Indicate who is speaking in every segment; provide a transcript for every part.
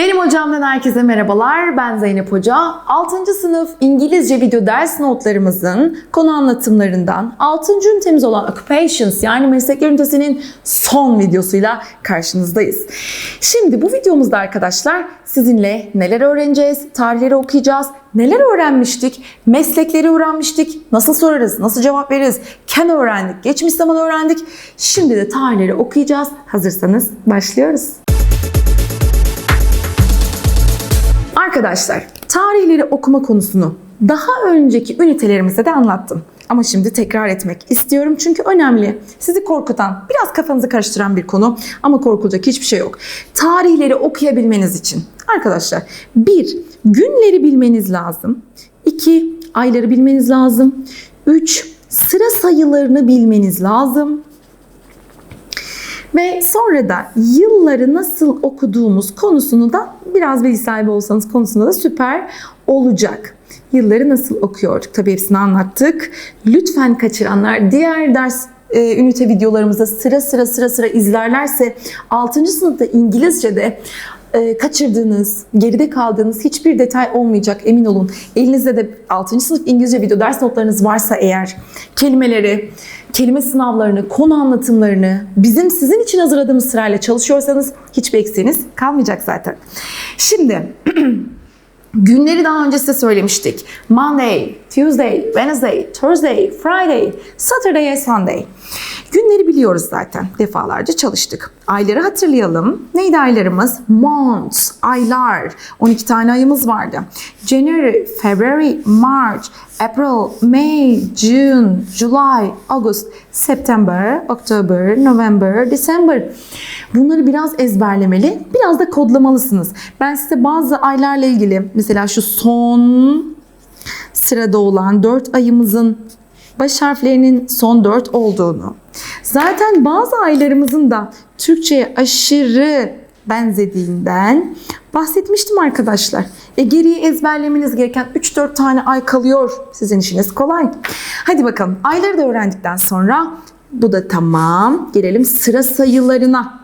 Speaker 1: Benim hocamdan herkese merhabalar. Ben Zeynep Hoca. 6. sınıf İngilizce video ders notlarımızın konu anlatımlarından 6. ünitemiz olan Occupations yani meslekler ünitesinin son videosuyla karşınızdayız. Şimdi bu videomuzda arkadaşlar sizinle neler öğreneceğiz, tarihleri okuyacağız, neler öğrenmiştik, meslekleri öğrenmiştik, nasıl sorarız, nasıl cevap veririz, can öğrendik, geçmiş zaman öğrendik. Şimdi de tarihleri okuyacağız. Hazırsanız başlıyoruz. Arkadaşlar, tarihleri okuma konusunu daha önceki ünitelerimizde de anlattım. Ama şimdi tekrar etmek istiyorum çünkü önemli. Sizi korkutan, biraz kafanızı karıştıran bir konu ama korkulacak hiçbir şey yok. Tarihleri okuyabilmeniz için arkadaşlar bir günleri bilmeniz lazım. iki ayları bilmeniz lazım. Üç sıra sayılarını bilmeniz lazım. Ve sonra da yılları nasıl okuduğumuz konusunu da biraz bilgi sahibi olsanız konusunda da süper olacak. Yılları nasıl okuyorduk? Tabii hepsini anlattık. Lütfen kaçıranlar diğer ders e, ünite videolarımızda sıra sıra sıra sıra izlerlerse 6. sınıfta İngilizce'de e, kaçırdığınız, geride kaldığınız hiçbir detay olmayacak emin olun. Elinizde de 6. sınıf İngilizce video ders notlarınız varsa eğer kelimeleri, kelime sınavlarını, konu anlatımlarını bizim sizin için hazırladığımız sırayla çalışıyorsanız hiçbir eksiğiniz kalmayacak zaten. Şimdi Günleri daha önce size söylemiştik. Monday, Tuesday, Wednesday, Thursday, Friday, Saturday, Sunday. Günleri biliyoruz zaten. Defalarca çalıştık. Ayları hatırlayalım. Neydi aylarımız? Months, aylar. 12 tane ayımız vardı. January, February, March, April, May, June, July, August, September, October, November, December. Bunları biraz ezberlemeli, biraz da kodlamalısınız. Ben size bazı aylarla ilgili mesela şu son sırada olan 4 ayımızın baş harflerinin son 4 olduğunu, zaten bazı aylarımızın da Türkçe'ye aşırı benzediğinden bahsetmiştim arkadaşlar. E geriye ezberlemeniz gereken 3-4 tane ay kalıyor. Sizin işiniz kolay. Hadi bakalım ayları da öğrendikten sonra bu da tamam. Gelelim sıra sayılarına.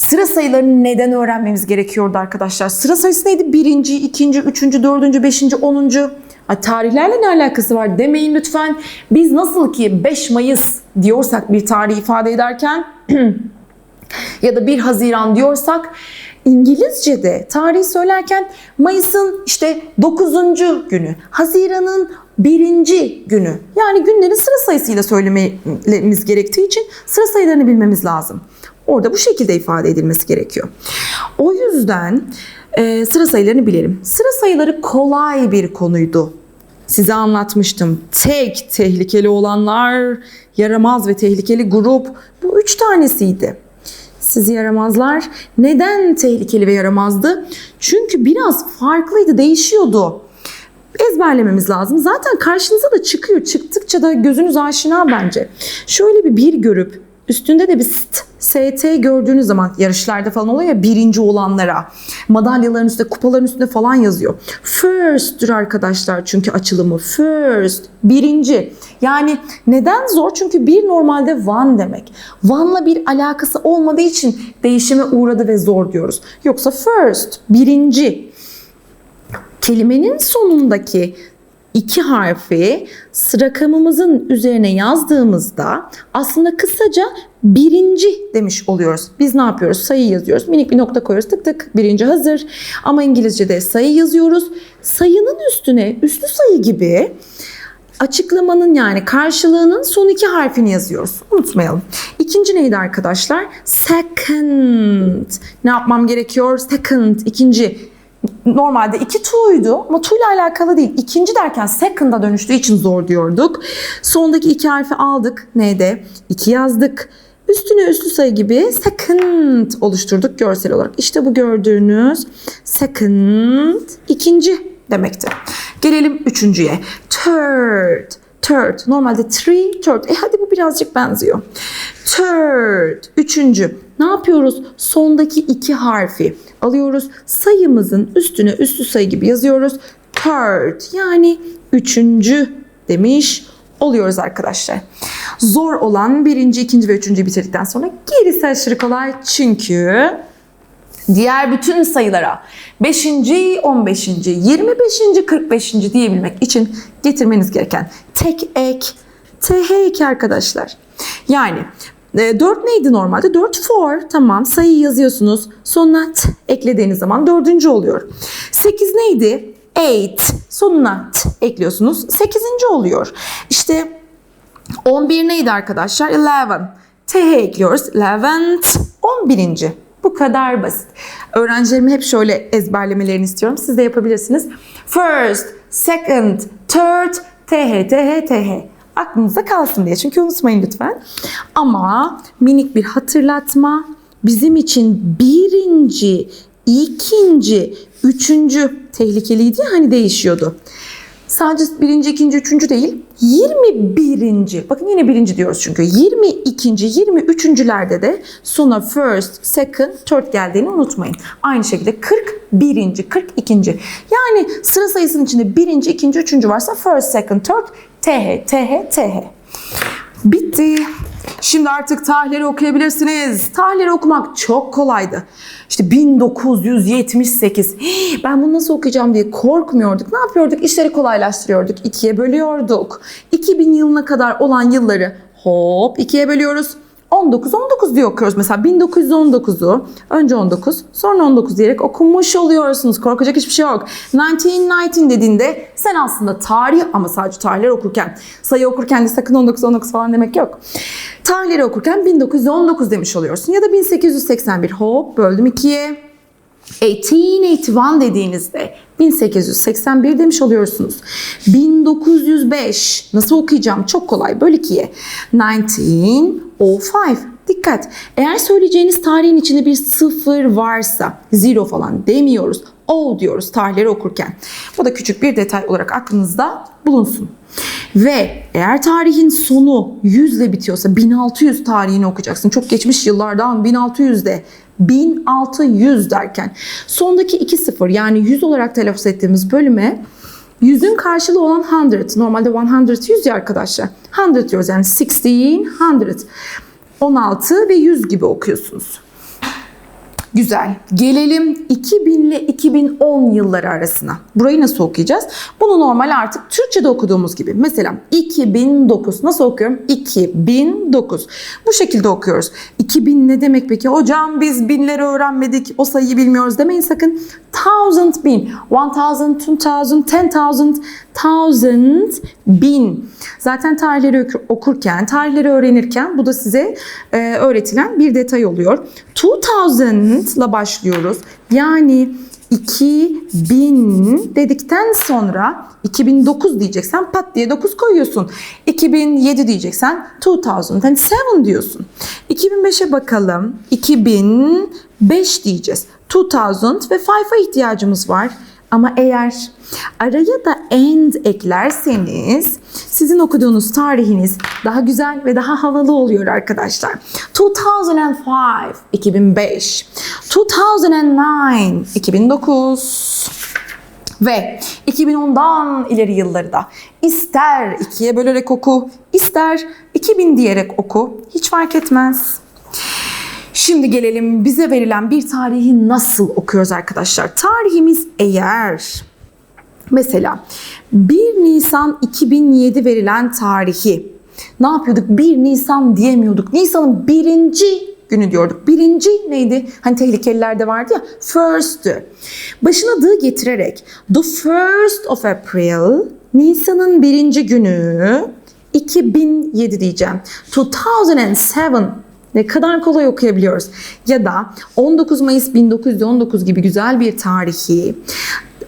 Speaker 1: Sıra sayılarını neden öğrenmemiz gerekiyordu arkadaşlar? Sıra sayısı neydi? Birinci, ikinci, üçüncü, dördüncü, beşinci, onuncu. Ha, tarihlerle ne alakası var demeyin lütfen. Biz nasıl ki 5 Mayıs diyorsak bir tarih ifade ederken ya da 1 Haziran diyorsak İngilizce'de tarihi söylerken Mayıs'ın işte 9. günü, Haziran'ın birinci günü. Yani günlerin sıra sayısıyla söylememiz gerektiği için sıra sayılarını bilmemiz lazım. Orada bu şekilde ifade edilmesi gerekiyor. O yüzden e, sıra sayılarını bilelim. Sıra sayıları kolay bir konuydu. Size anlatmıştım. Tek tehlikeli olanlar, yaramaz ve tehlikeli grup bu üç tanesiydi. Sizi yaramazlar neden tehlikeli ve yaramazdı? Çünkü biraz farklıydı, değişiyordu ezberlememiz lazım. Zaten karşınıza da çıkıyor. Çıktıkça da gözünüz aşina bence. Şöyle bir bir görüp üstünde de bir st, ST gördüğünüz zaman yarışlarda falan oluyor ya birinci olanlara madalyaların üstünde kupaların üstünde falan yazıyor. First'tür arkadaşlar çünkü açılımı first birinci. Yani neden zor? Çünkü bir normalde one demek. One'la bir alakası olmadığı için değişime uğradı ve zor diyoruz. Yoksa first birinci kelimenin sonundaki iki harfi rakamımızın üzerine yazdığımızda aslında kısaca birinci demiş oluyoruz. Biz ne yapıyoruz? Sayı yazıyoruz. Minik bir nokta koyuyoruz. Tık tık birinci hazır. Ama İngilizce'de sayı yazıyoruz. Sayının üstüne üslü sayı gibi açıklamanın yani karşılığının son iki harfini yazıyoruz. Unutmayalım. İkinci neydi arkadaşlar? Second. Ne yapmam gerekiyor? Second. ikinci normalde iki tu'ydu ama tu ile alakalı değil. İkinci derken second'a dönüştüğü için zor diyorduk. Sondaki iki harfi aldık. Neydi? İki yazdık. Üstüne üslü sayı gibi second oluşturduk görsel olarak. İşte bu gördüğünüz second ikinci demekti. Gelelim üçüncüye. Third. Third. Normalde three, third. E hadi bu birazcık benziyor. Third. Üçüncü. Ne yapıyoruz? Sondaki iki harfi alıyoruz. Sayımızın üstüne üstü sayı gibi yazıyoruz. Third yani üçüncü demiş oluyoruz arkadaşlar. Zor olan birinci, ikinci ve üçüncü bitirdikten sonra gerisi aşırı kolay çünkü diğer bütün sayılara 5. 15. 25. 45. diyebilmek için getirmeniz gereken tek ek TH2 arkadaşlar. Yani 4 neydi normalde? 4 for. Tamam sayıyı yazıyorsunuz. Sonuna t eklediğiniz zaman dördüncü oluyor. 8 neydi? 8. Sonuna t ekliyorsunuz. 8. oluyor. İşte 11 neydi arkadaşlar? 11. TH ekliyoruz. 11th. 11. Bu kadar basit. Öğrencilerime hep şöyle ezberlemelerini istiyorum. Siz de yapabilirsiniz. First, second, third, TH, TH, TH. Aklınızda kalsın diye. Çünkü unutmayın lütfen. Ama minik bir hatırlatma. Bizim için birinci, ikinci, üçüncü tehlikeliydi hani değişiyordu. Sadece birinci, ikinci, üçüncü değil. 21. Bakın yine birinci diyoruz çünkü. 22. 23. de sona first, second, third geldiğini unutmayın. Aynı şekilde 41. 42. Yani sıra sayısının içinde birinci, ikinci, üçüncü varsa first, second, third, th, th, th. Bitti. Şimdi artık tarihleri okuyabilirsiniz. Tarihleri okumak çok kolaydı. İşte 1978. Hii, Ben bunu nasıl okuyacağım diye korkmuyorduk. Ne yapıyorduk? İşleri kolaylaştırıyorduk. İkiye bölüyorduk. 2000 yılına kadar olan yılları hop ikiye bölüyoruz. 19 19 diye okuyoruz. Mesela 1919'u önce 19 sonra 19 diyerek okumuş oluyorsunuz. Korkacak hiçbir şey yok. 1919 dediğinde sen aslında tarih ama sadece tarihleri okurken sayı okurken de sakın 19 19 falan demek yok. Tarihleri okurken 1919 demiş oluyorsun ya da 1881 hop böldüm ikiye. 1881 dediğinizde 1881 demiş oluyorsunuz. 1905 nasıl okuyacağım? Çok kolay. Böl 2'ye. 1905. Dikkat. Eğer söyleyeceğiniz tarihin içinde bir sıfır varsa zero falan demiyoruz. O diyoruz tarihleri okurken. Bu da küçük bir detay olarak aklınızda bulunsun. Ve eğer tarihin sonu 100 ile bitiyorsa 1600 tarihini okuyacaksın. Çok geçmiş yıllardan 1600'de 1600 derken sondaki iki sıfır yani 100 olarak telaffuz ettiğimiz bölüme yüzün karşılığı olan 100. Normalde 100 100 ya arkadaşlar. 100 diyoruz yani 1600. 16 ve 100 gibi okuyorsunuz. Güzel. Gelelim 2000 ile 2010 yılları arasına. Burayı nasıl okuyacağız? Bunu normal artık Türkçe'de okuduğumuz gibi. Mesela 2009 nasıl okuyorum? 2009. Bu şekilde okuyoruz. 2000 ne demek peki? Hocam biz binleri öğrenmedik. O sayıyı bilmiyoruz demeyin sakın. Thousand bin. One thousand, two thousand, ten thousand, thousand, bin. Zaten tarihleri okurken, tarihleri öğrenirken bu da size e, öğretilen bir detay oluyor. 2000 ile başlıyoruz. Yani 2000 dedikten sonra 2009 diyeceksen pat diye 9 koyuyorsun. 2007 diyeceksen 2007 diyorsun. 2005'e bakalım. 2005 diyeceğiz. 2000 ve 5'a ihtiyacımız var. Ama eğer araya da end eklerseniz sizin okuduğunuz tarihiniz daha güzel ve daha havalı oluyor arkadaşlar. 2005, 2005. 2009, 2009. Ve 2010'dan ileri yılları da ister ikiye bölerek oku, ister 2000 diyerek oku. Hiç fark etmez. Şimdi gelelim bize verilen bir tarihi nasıl okuyoruz arkadaşlar? Tarihimiz eğer mesela 1 Nisan 2007 verilen tarihi ne yapıyorduk? 1 Nisan diyemiyorduk. Nisan'ın birinci günü diyorduk. Birinci neydi? Hani tehlikelilerde vardı ya. First'tü. Başına dı getirerek the first of April Nisan'ın birinci günü 2007 diyeceğim. 2007 ne kadar kolay okuyabiliyoruz. Ya da 19 Mayıs 1919 gibi güzel bir tarihi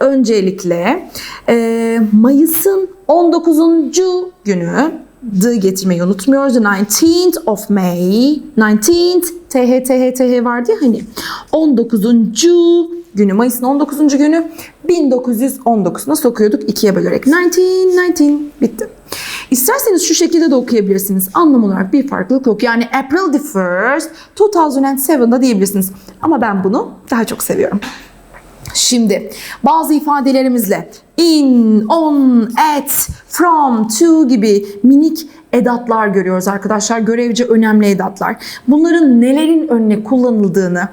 Speaker 1: öncelikle e, Mayıs'ın 19. günü the getirmeyi unutmuyoruz. The 19th of May. 19th TH TH vardı ya hani. 19. günü Mayıs'ın 19. günü 1919 nasıl okuyorduk? İkiye bölerek 1919 bitti. İsterseniz şu şekilde de okuyabilirsiniz. Anlam olarak bir farklılık yok. Yani April the 1st 2007'da diyebilirsiniz. Ama ben bunu daha çok seviyorum. Şimdi bazı ifadelerimizle in, on, at, from, to gibi minik edatlar görüyoruz arkadaşlar. Görevci önemli edatlar. Bunların nelerin önüne kullanıldığını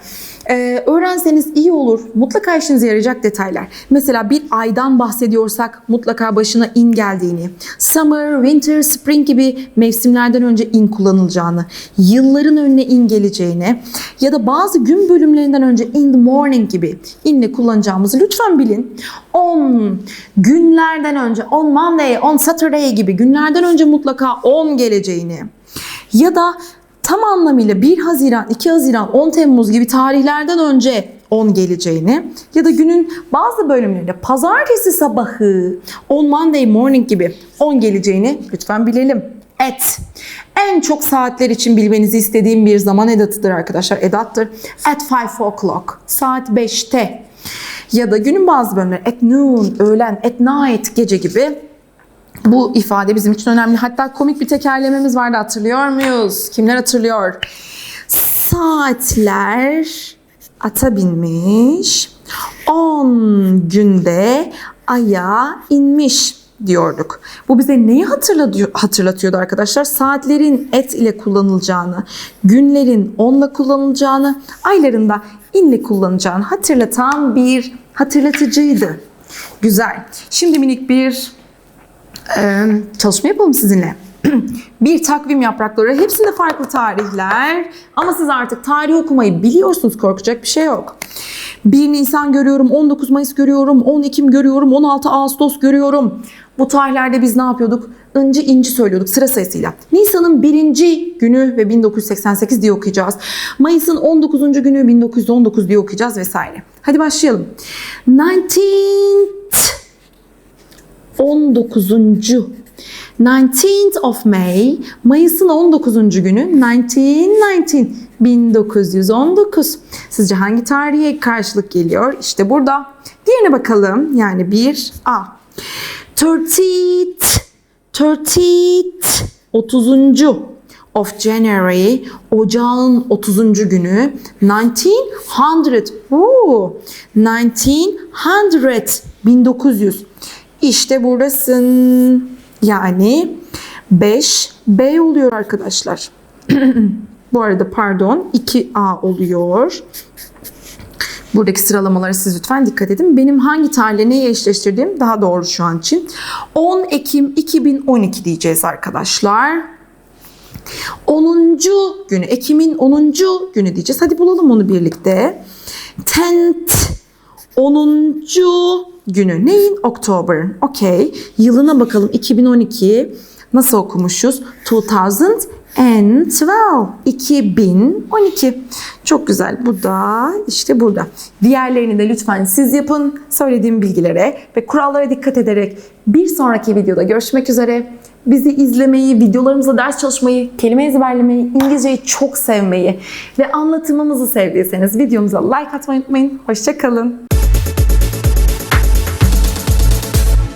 Speaker 1: Ee, öğrenseniz iyi olur. Mutlaka işinize yarayacak detaylar. Mesela bir aydan bahsediyorsak mutlaka başına in geldiğini, summer, winter, spring gibi mevsimlerden önce in kullanılacağını, yılların önüne in geleceğini ya da bazı gün bölümlerinden önce in the morning gibi inle kullanacağımızı lütfen bilin. On günlerden önce, on Monday, on Saturday gibi günlerden önce mutlaka on geleceğini ya da tam anlamıyla 1 Haziran, 2 Haziran, 10 Temmuz gibi tarihlerden önce 10 geleceğini ya da günün bazı bölümlerinde pazartesi sabahı 10 Monday morning gibi 10 geleceğini lütfen bilelim. At. En çok saatler için bilmenizi istediğim bir zaman edatıdır arkadaşlar. Edattır. At 5 o'clock. Saat 5'te. Ya da günün bazı bölümleri at noon, öğlen, at night, gece gibi bu ifade bizim için önemli. Hatta komik bir tekerlememiz vardı hatırlıyor muyuz? Kimler hatırlıyor? Saatler ata binmiş. 10 günde aya inmiş diyorduk. Bu bize neyi hatırlatıyor, hatırlatıyordu arkadaşlar? Saatlerin et ile kullanılacağını, günlerin onla kullanılacağını, ayların da inle kullanılacağını hatırlatan bir hatırlatıcıydı. Güzel. Şimdi minik bir çalışma yapalım sizinle. bir takvim yaprakları, hepsinde farklı tarihler ama siz artık tarih okumayı biliyorsunuz, korkacak bir şey yok. 1 Nisan görüyorum, 19 Mayıs görüyorum, 10 Ekim görüyorum, 16 Ağustos görüyorum. Bu tarihlerde biz ne yapıyorduk? İnci inci söylüyorduk sıra sayısıyla. Nisan'ın birinci günü ve 1988 diye okuyacağız. Mayıs'ın 19. günü 1919 diye okuyacağız vesaire. Hadi başlayalım. 19th 19. 19th of May, Mayıs'ın 19. günü 1919, 1919. Sizce hangi tarihe karşılık geliyor? İşte burada. Diğerine bakalım. Yani bir A. 30th, 30th, 30. of January, Ocağın 30. günü 1900. Oo, 1900, 1900. İşte burasın. Yani 5B oluyor arkadaşlar. Bu arada pardon 2A oluyor. Buradaki sıralamalara siz lütfen dikkat edin. Benim hangi tarihle neyi eşleştirdiğim daha doğru şu an için. 10 Ekim 2012 diyeceğiz arkadaşlar. 10. günü, Ekim'in 10. günü diyeceğiz. Hadi bulalım onu birlikte. 10th, 10. günü. Neyin? October. Okey. Yılına bakalım. 2012. Nasıl okumuşuz? 2012. 2012. Çok güzel. Bu da işte burada. Diğerlerini de lütfen siz yapın. Söylediğim bilgilere ve kurallara dikkat ederek bir sonraki videoda görüşmek üzere. Bizi izlemeyi, videolarımıza ders çalışmayı, kelime ezberlemeyi, İngilizceyi çok sevmeyi ve anlatımımızı sevdiyseniz videomuza like atmayı unutmayın. Hoşçakalın.